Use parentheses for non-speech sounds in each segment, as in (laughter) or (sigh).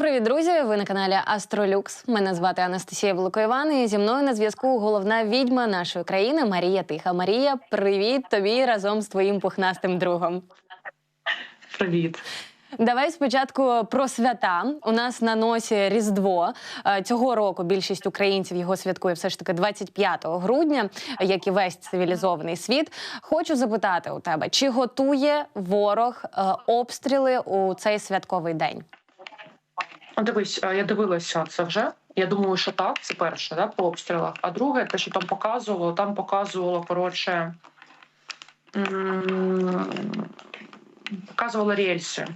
привіт, друзі! Ви на каналі Астролюкс. Мене звати Анастасія Великоїван, і зі мною на зв'язку головна відьма нашої країни Марія Тиха. Марія, привіт тобі разом з твоїм пухнастим другом. Привіт. Давай спочатку про свята. У нас на носі Різдво. Е, Цього року більшість українців його святкує все ж таки 25 грудня, як і весь цивілізований світ. Хочу запитати у тебе, чи готує ворог е, обстріли у цей святковий день? Дивись, е, я дивилася це вже. Я думаю, що так, це перше, да, по обстрілах. А друге, те, що там показувало, там показувало, коротше, показувало рельси.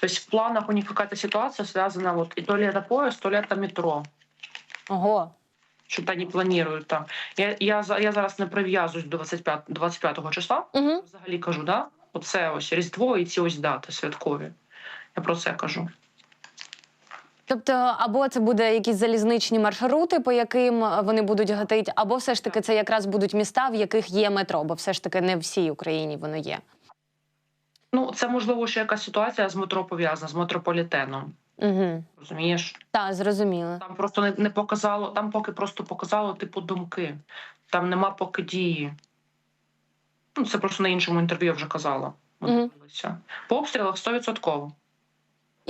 Тобто в планах у них какая-то ситуация связана вот и то ли это поезд, то ли это метро. Ого, Что-то они планують там. Я, я, я зараз не прив'язуюсь до 25, 25 числа. угу. Взагалі кажу, да? Оце ось Різдво і ці ось дати святкові. Я про це кажу. Тобто, або це буде якісь залізничні маршрути, по яким е, вони будуть гатити, або все ж таки це якраз будуть міста, в яких є метро, бо все ж таки не в всій Україні воно є. Ну, це можливо ще якась ситуація з метро пов'язана, з метрополітеном. Угу. Розумієш? Так, зрозуміло. Там просто не, не показало, там поки просто показало типу думки. Там нема поки дії. Ну, це просто на іншому інтерв'ю я вже казала. Ми дивилися. По обстрілах 100%.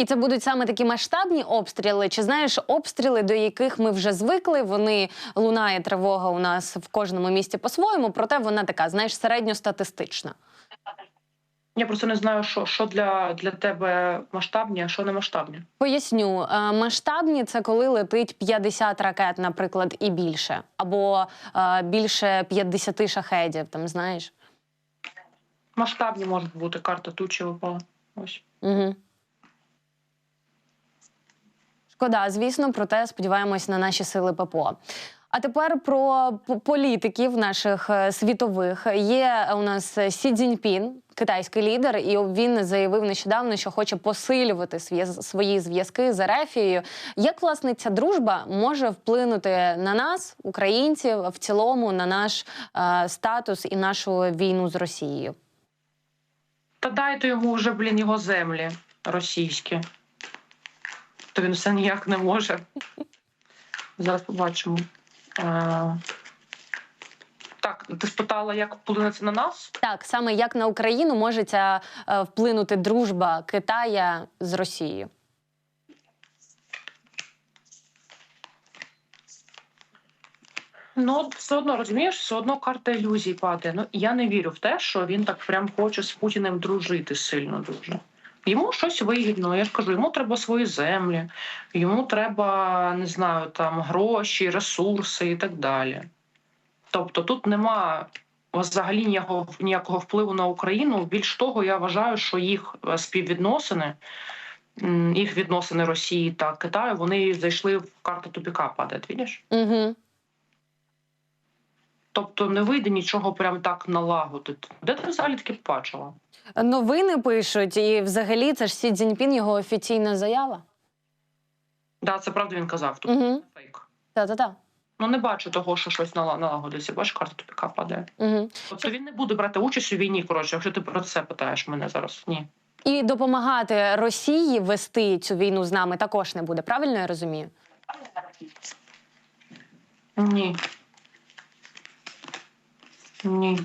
І це будуть саме такі масштабні обстріли, чи знаєш обстріли, до яких ми вже звикли. Вони лунає тривога у нас в кожному місті по-своєму, проте вона така, знаєш, середньостатистична. Я просто не знаю, що, що для, для тебе масштабні, а що не масштабні. Поясню, Е, масштабні це коли летить 50 ракет, наприклад, і більше, або е, більше 50 шахедів. Там знаєш. Масштабні можуть бути карта тучі випала. Ось. Угу. Шкода, звісно, проте сподіваємось на наші сили ППО. А тепер про політиків наших е, світових. Є у нас Сі Цзіньпін, китайський лідер, і він заявив нещодавно, що хоче посилювати свої зв'язки з Ерефією. Як власне ця дружба може вплинути на нас, українців, в цілому на наш е, статус і нашу війну з Росією? Та дайте йому вже, блін, його землі російські. То він все ніяк не може. Зараз побачимо. Е, Так, ти спитала, як вплине це на нас? Так, саме як на Україну може ця е, вплинути дружба Китая з Росією? Ну, все одно розумієш, все одно карта ілюзій падає. Ну я не вірю в те, що він так прям хоче з Путіним дружити сильно дуже. Йому щось вигідно. Я ж кажу, йому треба свої землі, йому треба, не знаю, там гроші, ресурси і так далі. Тобто тут нема взагалі ніякого, ніякого впливу на Україну. Більш того, я вважаю, що їх е, співвідносини, їх відносини Росії та Китаю, вони зайшли в карту тупіка. Видиш? Угу. Тобто не вийде нічого прям так налагодити. Де ти взагалі таке бачила? Новини пишуть, і взагалі це ж Сі Цзіньпін, його офіційна заява. Да, це правда він казав. Тут Угу. фейк. Та-та-та. Ну не бачу того, що щось налагодиться. Бачиш, карта тупіка падає. Угу. Тобто він не буде брати участь у війні. Коротше, якщо ти про це питаєш мене зараз. Ні. І допомагати Росії вести цю війну з нами також не буде. Правильно я розумію? Ні. Ні.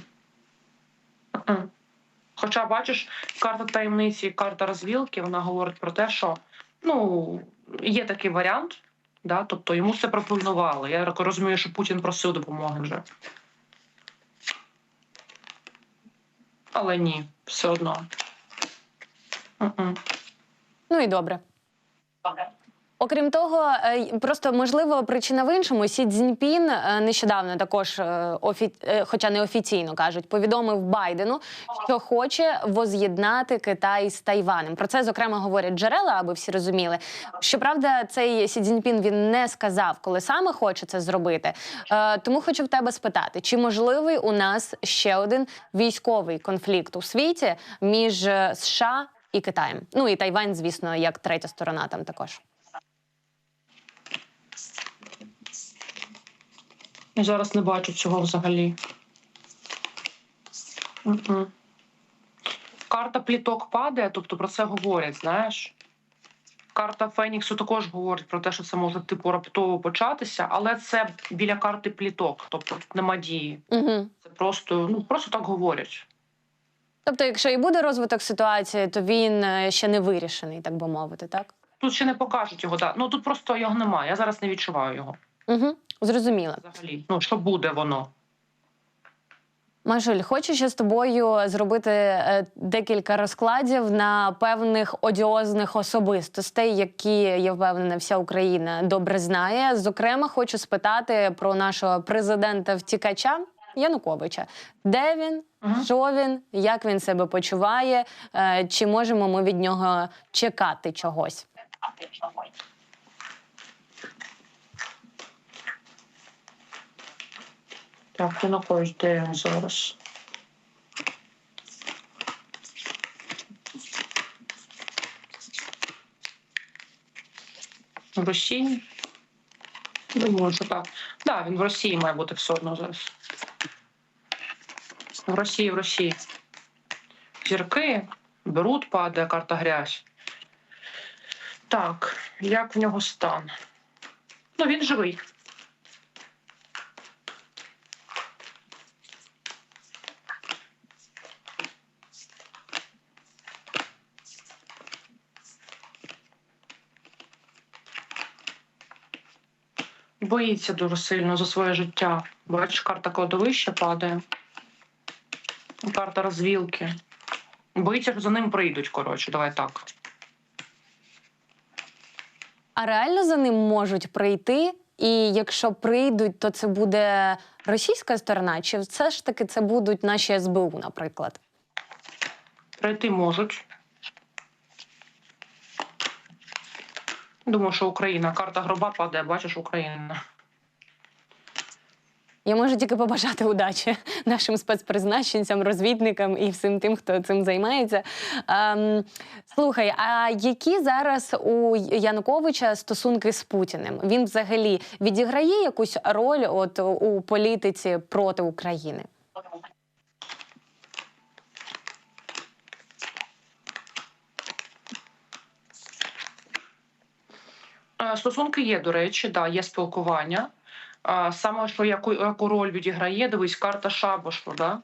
Хоча, бачиш, карта таємниці, карта розвілки, вона говорить про те, що ну, є такий варіант, да, тобто йому це пропонували. Я розумію, що Путін просив допомоги вже. Але ні, все одно. Ну і добре. Окрім того, е, просто можливо причина в іншому. Сі Цзіньпін е, нещодавно також, е, офі... хоча не офіційно кажуть, повідомив Байдену, що хоче воз'єднати Китай з Тайванем. Про це зокрема говорять джерела, аби всі розуміли. Щоправда, цей Сі Цзіньпін він не сказав, коли саме хоче це зробити. Тому хочу в тебе спитати, чи можливий у нас ще один військовий конфлікт у світі між США і Китаєм? Ну і Тайвань, звісно, як третя сторона там також. Я зараз не бачу цього взагалі. Мгм. Карта пліток падає, тобто про це говорять, знаєш. Карта Феніксу також говорить про те, що це може типу раптово початися, але це біля карти пліток, тобто нема дії. Угу. Це просто ну просто так говорять. Тобто, якщо і буде розвиток ситуації, то він е, ще не вирішений, так би мовити, так? Тут ще не покажуть його. Да. Ну тут просто його немає. Я зараз не відчуваю його Угу. Зрозуміло. взагалі. Ну що буде воно? Машуль, хочу ще з тобою зробити е, декілька розкладів на певних одіозних особистостей, які я впевнена, вся Україна добре знає. Зокрема, хочу спитати про нашого президента втікача Януковича. Де він? Мгм. Що він? Як він себе почуває? Е, Чи можемо ми від нього чекати чогось? Так, де він зараз? В Росії? Думаю, що так. Так, да, він в Росії має бути все одно зараз. В Росії, в Росії. Зірки беруть, падає карта грязь. Так, як в нього стан? Ну, він живий. Боїться дуже сильно за своє життя. Бачиш, карта кладовища падає. Карта розвілки. Боїться, що за ним прийдуть, коротше, давай так. А реально за ним можуть прийти, і якщо прийдуть, то це буде російська сторона, чи все ж таки це будуть наші СБУ, наприклад? Прийти можуть. Думаю, що Україна. Карта гроба падає, бачиш, Україна. Я можу тільки побажати удачі (laughs) нашим спецпризначенцям, розвідникам і всім тим, хто цим займається. Ем, слухай, а які зараз у Януковича стосунки з Путіним? Він взагалі відіграє якусь роль от у політиці проти України? Стосунки є, до речі, да, є спілкування. Саме що яку, яку роль відіграє, дивись, карта шабашу, да?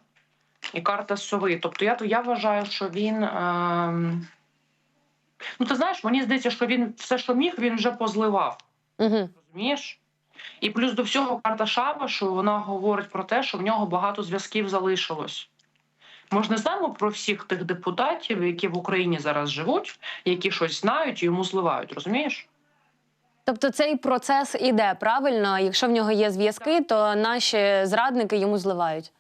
і карта сови. Тобто я, я вважаю, що він. Е... Ну, ти знаєш, мені здається, що він все, що міг, він вже позливав. Угу. Розумієш? І плюс до всього карта Шабашу вона говорить про те, що в нього багато зв'язків залишилось. Ми ж не знаємо про всіх тих депутатів, які в Україні зараз живуть, які щось знають і йому зливають, розумієш? Тобто цей процес іде правильно. Якщо в нього є зв'язки, то наші зрадники йому зливають.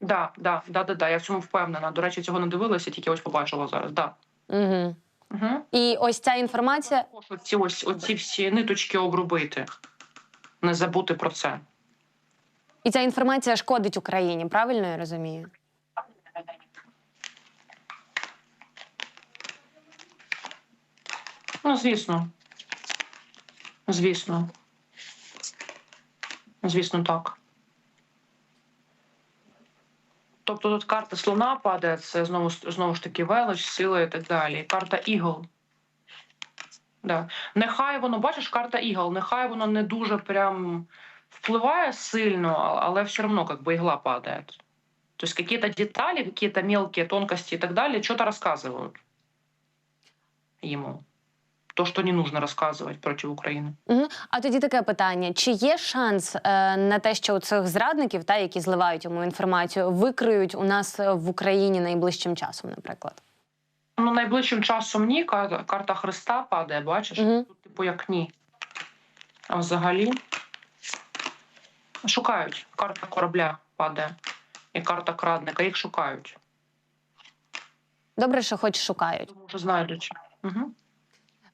Да, да, да, да, да. Я в цьому впевнена. До речі, цього не дивилася, тільки ось побачила зараз. Да. Угу. Угу. І ось ця інформація. Оці ось оці всі ниточки обробити. Не забути про це. І ця інформація шкодить Україні, правильно я розумію? Ну, звісно. Звісно. Звісно, так. Тобто тут карта слона падає, це знову, знову ж таки велич, сила і так далі. Карта ігл. Да. Нехай воно, бачиш, карта ігл, нехай воно не дуже прям впливає сильно, але все одно как бы игла падает. То есть какие-то детали, какие-то мелкие тонкости и так далее что-то рассказывают ему. То, что не нужно рассказывать против Украины. Угу. А тоді таке питання: чи є шанс е, на те, що у цих зрадників, та які зливають йому інформацію, викриють у нас е, в Україні найближчим часом, наприклад? Ну, найближчим часом ні, карта, карта Христа падає, бачиш? Мгм. Тут, типу, як ні. А взагалі шукають. Карта корабля падає. І карта крадника. Їх шукають. Добре, що хоч шукають. Думаю, що знайдуть. Угу.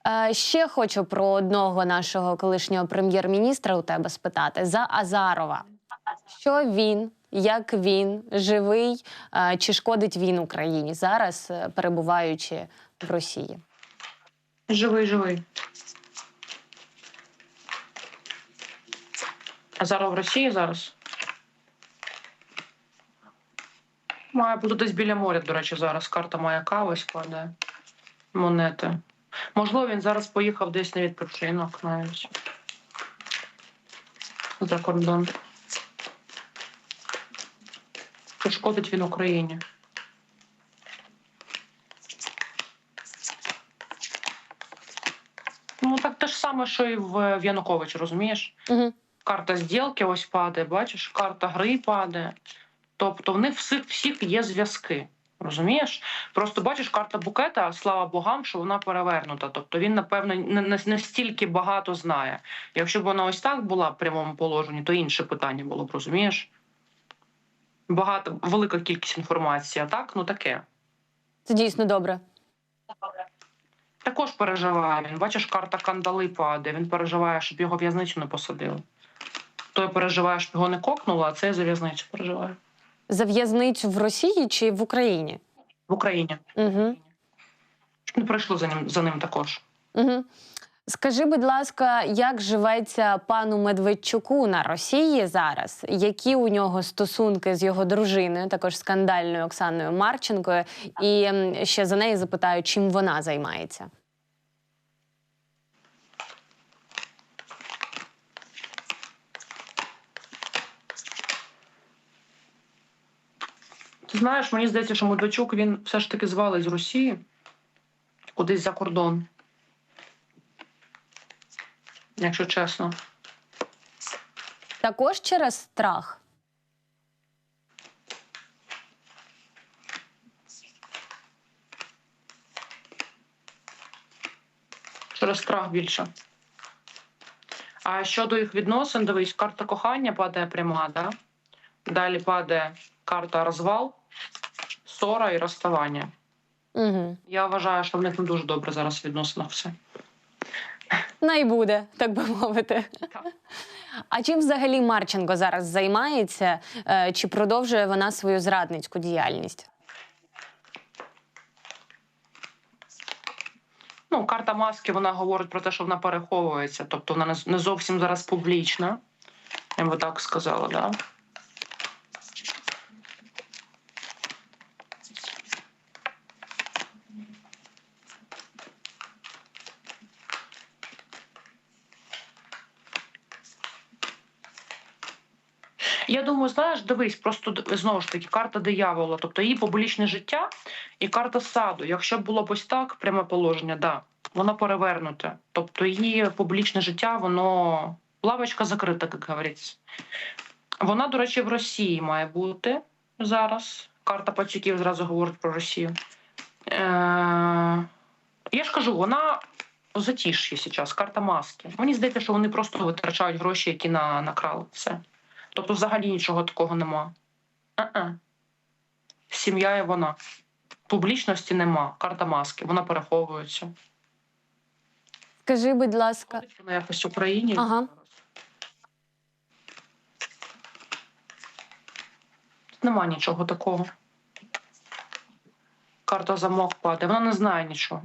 Е, ще хочу про одного нашого колишнього прем'єр-міністра у тебе спитати за Азарова. Що він, як він живий, е, чи шкодить він Україні зараз, е, перебуваючи в Росії? Живий, живий. А зараз в Росії зараз? Має бути десь біля моря, до речі, зараз. Карта маяка ось падає. Монети. Можливо, він зараз поїхав десь на відпочинок навіть. За кордон. Чи шкодить він Україні? Ну, так те ж саме, що і в, в Янукович, розумієш? Угу. Карта зділки ось падає, бачиш, карта гри падає. Тобто в них всіх, всіх є зв'язки. Розумієш? Просто бачиш, карта букета, слава богам, що вона перевернута. Тобто він, напевно, не настільки багато знає. Якщо б вона ось так була в прямому положенні, то інше питання було б, розумієш? Багато, велика кількість інформації, а так, ну таке. Це дійсно добре. Також переживає він. Бачиш, карта кандали падає. Він переживає, щоб його в'язницю не посадили. Той переживає, щоб його не кокнуло, а цей за в'язницю переживає. За в'язницю в Росії чи в Україні? В Україні. Угу. Щоб не прийшло за ним за ним також. Угу. Скажи, будь ласка, як живеться пану Медведчуку на Росії зараз? Які у нього стосунки з його дружиною, також скандальною Оксаною Марченкою? І ще за неї запитаю, чим вона займається? Ти знаєш, мені здається, що Медведчук він все ж таки звали з Росії кудись за кордон. Якщо чесно. Також через страх. Через страх більше. А щодо їх відносин, дивись, карта кохання падає пряма, да? Далі падає карта розвал, ссора і розставання. Угу. Я вважаю, що в них не дуже добре зараз в відносинах все. Най буде, так би мовити. Так. А чим взагалі Марченко зараз займається? Е, Чи продовжує вона свою зрадницьку діяльність? Ну, карта маски вона говорить про те, що вона переховується, тобто вона не зовсім зараз публічна. Я би так сказала, да. Я думаю, знаєш, дивись, просто знову ж таки карта диявола, тобто її публічне життя і карта саду. Якщо було б ось так, пряме положення, да, воно перевернуте. Тобто її публічне життя, воно лавочка закрита, як говориться. Вона, до речі, в Росії має бути зараз. Карта пацюків зразу говорить про Росію. Е- я ж кажу, вона у зараз, карта маски. Мені здається, що вони просто витрачають гроші, які на, накрали. Все. Тобто взагалі нічого такого нема. А-а. Сім'я і вона. Публічності нема. Карта маски, вона переховується. Скажи, будь ласка, Вона якось в Україні. Ага. Нема нічого такого. Карта замок падає. Вона не знає нічого,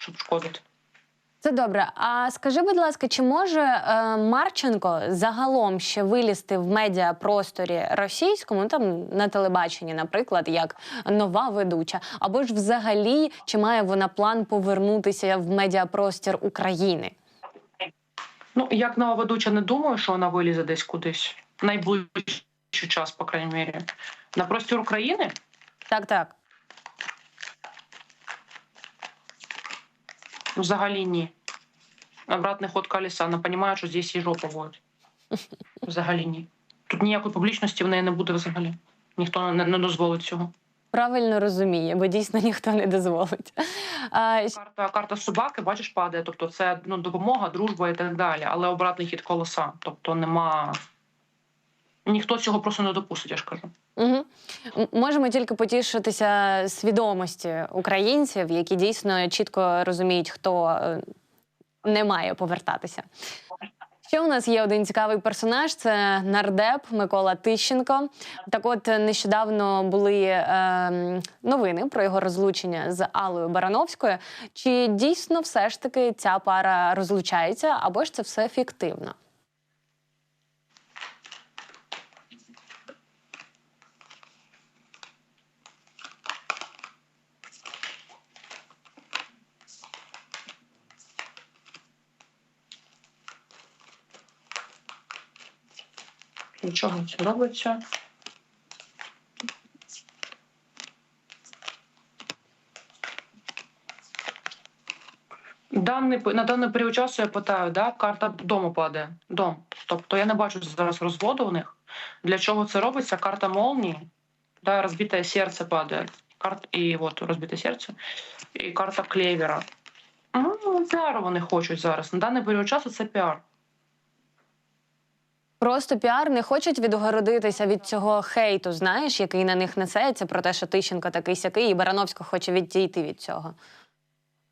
щоб шкодити. Це добре. А скажи, будь ласка, чи може е, Марченко загалом ще вилізти в медіапросторі російському, ну, там на телебаченні, наприклад, як нова ведуча, або ж взагалі чи має вона план повернутися в медіапростір України? Ну, як нова ведуча, не думаю, що вона вилізе десь кудись. Найближчий час, по крайній мірі. На простір України Так, так. Взагалі ні. Обратний ход колеса. Вона розуміє, що здесь її жопа буде. Взагалі ні. Тут ніякої публічності в неї не буде взагалі. Ніхто не, не дозволить цього. Правильно розуміє, бо дійсно ніхто не дозволить. А, Карта, карта собаки, бачиш, падає. Тобто це ну, допомога, дружба і так далі. Але обратний хід колеса. Тобто нема. Ніхто цього просто не допустить, я ж кажу. Угу. Можемо тільки потішитися свідомості українців, які дійсно чітко розуміють, хто е, не має повертатися. Ще у нас є один цікавий персонаж: це нардеп Микола Тищенко. Так, от нещодавно були е, новини про його розлучення з Аллою Барановською. Чи дійсно все ж таки ця пара розлучається, або ж це все фіктивно? Для чого це робиться? Даний, на даний період часу я питаю, да, карта дому падає. Дом. Тобто я не бачу зараз розводу у них. Для чого це робиться? Карта молнії, да, розбите серце падає. Карт, і от розбите серце, і карта клевера. Ну, піару вони хочуть зараз. На даний період часу це піар. Просто піар не хочуть відгородитися від цього хейту, знаєш, який на них несеться про те, що Тищенко такий сякий, і Барановська хоче відійти від цього.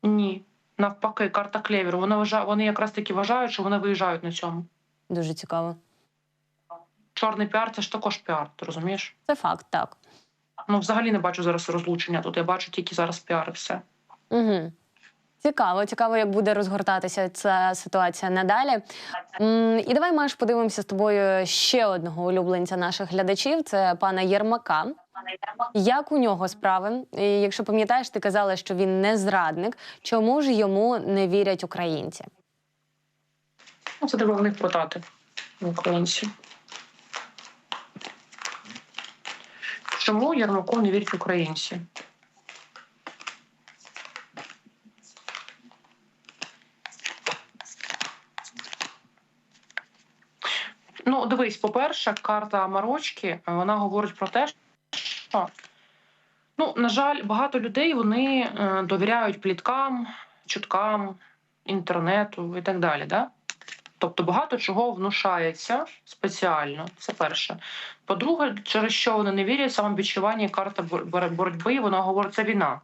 Ні. Навпаки, карта клеверу. Вони, вони якраз таки вважають, що вони виїжджають на цьому. Дуже цікаво. Чорний піар це ж також піар, ти розумієш? Це факт, так. Ну, взагалі не бачу зараз розлучення тут. Я бачу тільки зараз піар і все. Угу. Цікаво, цікаво, як буде розгортатися ця ситуація надалі. І давай Маш, подивимося з тобою ще одного улюбленця наших глядачів. Це пана Єрмака. Як у нього справи? І якщо пам'ятаєш, ти казала, що він не зрадник. Чому ж йому не вірять українці? Ну, це треба в них питати українці. Чому Єрмаку не вірять українці? Ну, дивись, по-перше, карта Марочки вона говорить про те, що ну, на жаль, багато людей вони е, довіряють пліткам, чуткам, інтернету і так далі. Да? Тобто багато чого внушається спеціально. Це перше. По-друге, через що вони не вірять, самовідчування карта бор- бор- боротьби, вона говорить, це війна.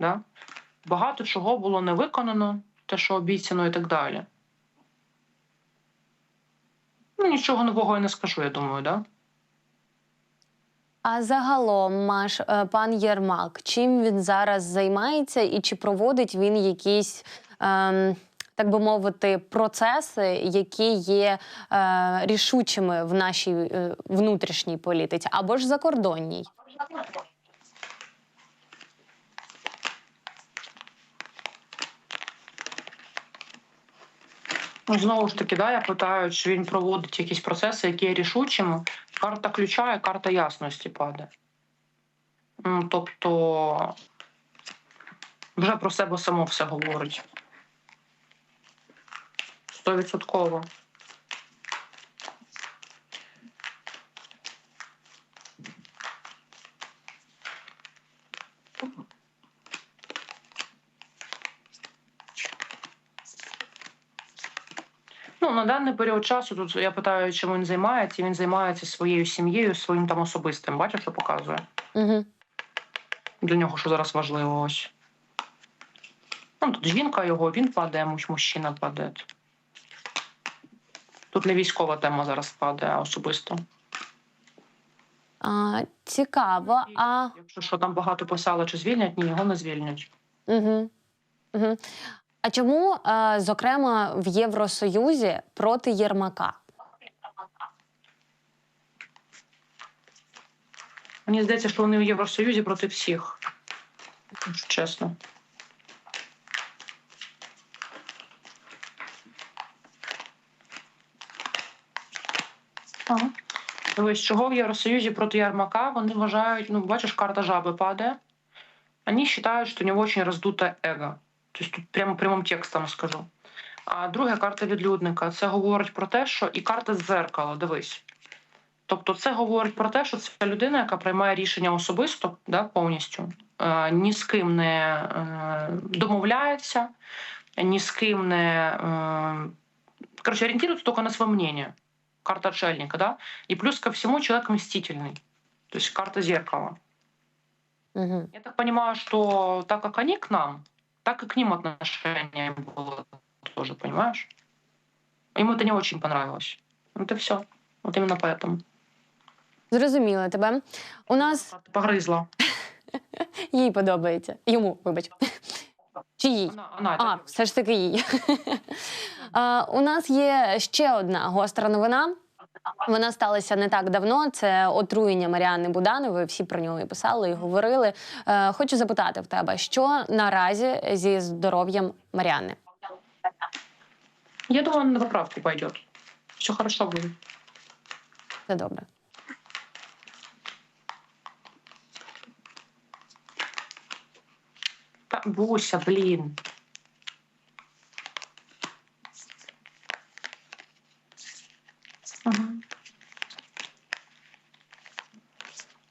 Да? Багато чого було не виконано, те, що обіцяно, і так далі. Ну, нічого нового я не скажу, я думаю, да? А загалом, Маш, е, пан Єрмак, чим він зараз займається і чи проводить він якісь, ем, так би мовити, процеси, які є е, рішучими в нашій е, внутрішній політиці або ж закордонній? Ну, знову ж таки, да, я питаю, чи він проводить якісь процеси, які є рішучими. Карта ключа і карта ясності падає. Ну, Тобто вже про себе само все говорить. Стовідсотково. На даний період часу тут я питаю, чим він займається. Він займається своєю сім'єю, своїм там особистим. Бачиш, що показує? Угу. Для нього що зараз важливо ось. Ну, тут жінка його, він падає, мужчина падає. Тут не військова тема зараз падає, а особисто. А, цікаво. А Якщо що там багато писали, чи звільнять, ні, його не звільнять. Угу. Угу. А чому, е, зокрема, в Євросоюзі проти Єрмака? Мені здається, що вони в Євросоюзі проти всіх. Чесно. Ага. Дивись, чого в Євросоюзі проти Ярмака вони вважають, ну, бачиш, карта жаби падає. Они считают, что у него очень раздутое эго. То есть тут прямо прямим текстом скажу. А друга карта відлюдника це говорить про те, що і карта дзеркала, дивись. Тобто, це говорить про те, що це людина, яка приймає рішення особисто, да, повністю, е, ні з ким не е, домовляється, ні з ким не. Е, короче, ориентируется только на свое мнение. Карта отшельника, да? И плюс ко всему человек мстительный. То есть карта зеркала. Угу. Я так понимаю, что так как они к нам, так и к ним отношение было тоже, понимаешь? Ему это не очень понравилось. Вот и все. Вот именно поэтому. Зрозуміла тебе. У нас Погрызла. їй (laughs) подобається. Йому, вибач. (laughs) Чи їй? Она, она А, это все ж таки їй. (laughs) А, У нас є ще одна гостра новина. Вона сталася не так давно. Це отруєння Маріани Буданової. Всі про нього і писали, і говорили. Е, Хочу запитати в тебе, що наразі зі здоров'ям Маріани? Я думаю, на поправку пойдет. Все хорошо будет. Це добре. Буся, блін.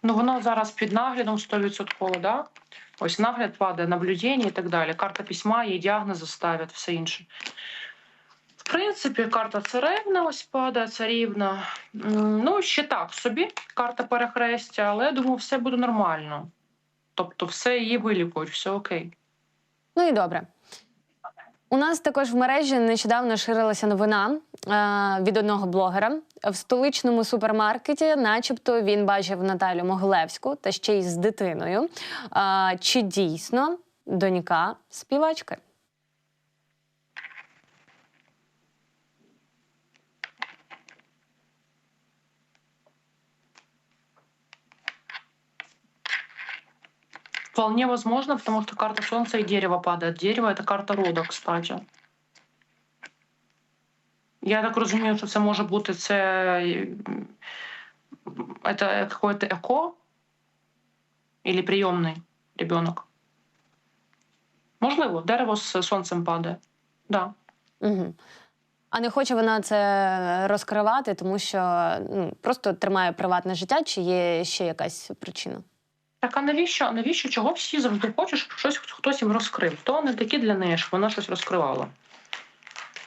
Ну, воно зараз під наглядом 100%, да? Ось нагляд падає, наблюдення і так далі. Карта письма, їй діагнози ставлять, все інше. В принципі, карта царевна ось падає, царівна. Ну, ще так собі, карта перехрестя, але я думаю, все буде нормально. Тобто, все її вилікують, все окей. Ну і добре. У нас також в мережі нещодавно ширилася новина е, від одного блогера. В столичному супермаркеті, начебто, він бачив Наталю Могилевську та ще й з дитиною. Е, чи дійсно донька співачки? Вполне возможно, потому что карта Солнца и дерево падает. Дерево это карта рода, кстати. Я так розумію, що це може бути це, м, это какое-то эко или прийомний ребенок. Можливо, дерево з сонцем падає. Да. Угу. А не хоче вона це розкривати, тому що ну, просто тримає приватне життя, чи є ще якась причина? Так а навіщо? Навіщо? Чого всі завжди хочуть, щоб щось хтось їм розкрив? То не такі для неї, щоб вона щось розкривала.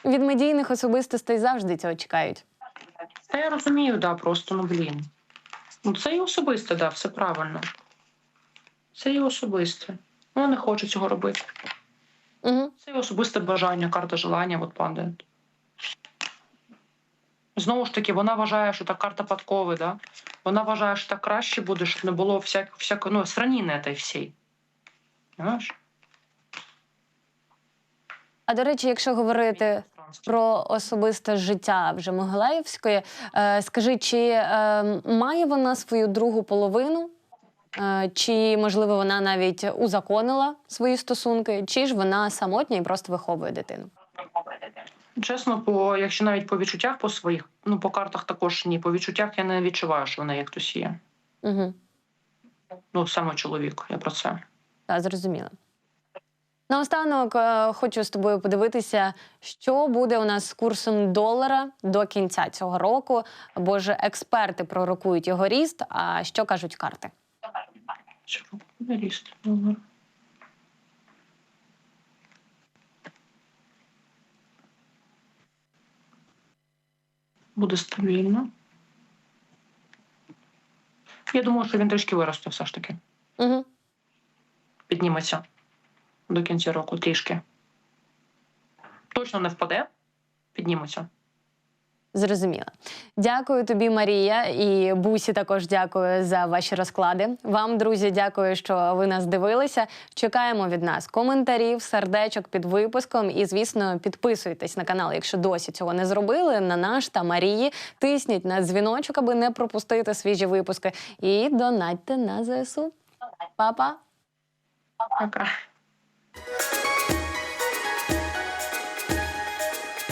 Від медійних особистостей завжди цього чекають. Та я розумію, да, просто ну блін. Ну це і особисте, да, все правильно. Це і особисте. Вона не хоче цього робити. Угу. Це і особисте бажання, карта желання от падає. Знову ж таки, вона вважає, що та карта подкови, да? Вона вважає, що так краще буде, щоб не було всяк, всяко, ну, сраніни этой всій. Знаєш? А до речі, якщо говорити про особисте життя вже Могилаївської, е, скажи, чи е, має вона свою другу половину? Е, чи, можливо, вона навіть узаконила свої стосунки, чи ж вона самотня і просто виховує дитину? Чесно, по, якщо навіть по відчуттях по своїх, ну по картах також ні. По відчуттях я не відчуваю, що в неї хтось є. Угу. Ну, саме чоловік, я про це. Так, зрозуміла. Наостанок е, хочу з тобою подивитися, що буде у нас з курсом долара до кінця цього року, бо ж експерти пророкують його ріст. А що кажуть карти? Ріст. Добре. Буде стабільно. Я думаю, що він трішки виросте все ж таки. Угу. Підніметься до кінця року трішки. Точно не впаде, підніметься. Зрозуміла. Дякую тобі, Марія, і Бусі також дякую за ваші розклади. Вам, друзі, дякую, що ви нас дивилися. Чекаємо від нас коментарів, сердечок під випуском. І, звісно, підписуйтесь на канал, якщо досі цього не зробили. На наш та Марії. Тисніть на дзвіночок, аби не пропустити свіжі випуски. І донатьте на ЗСУ. Па-па! Пока.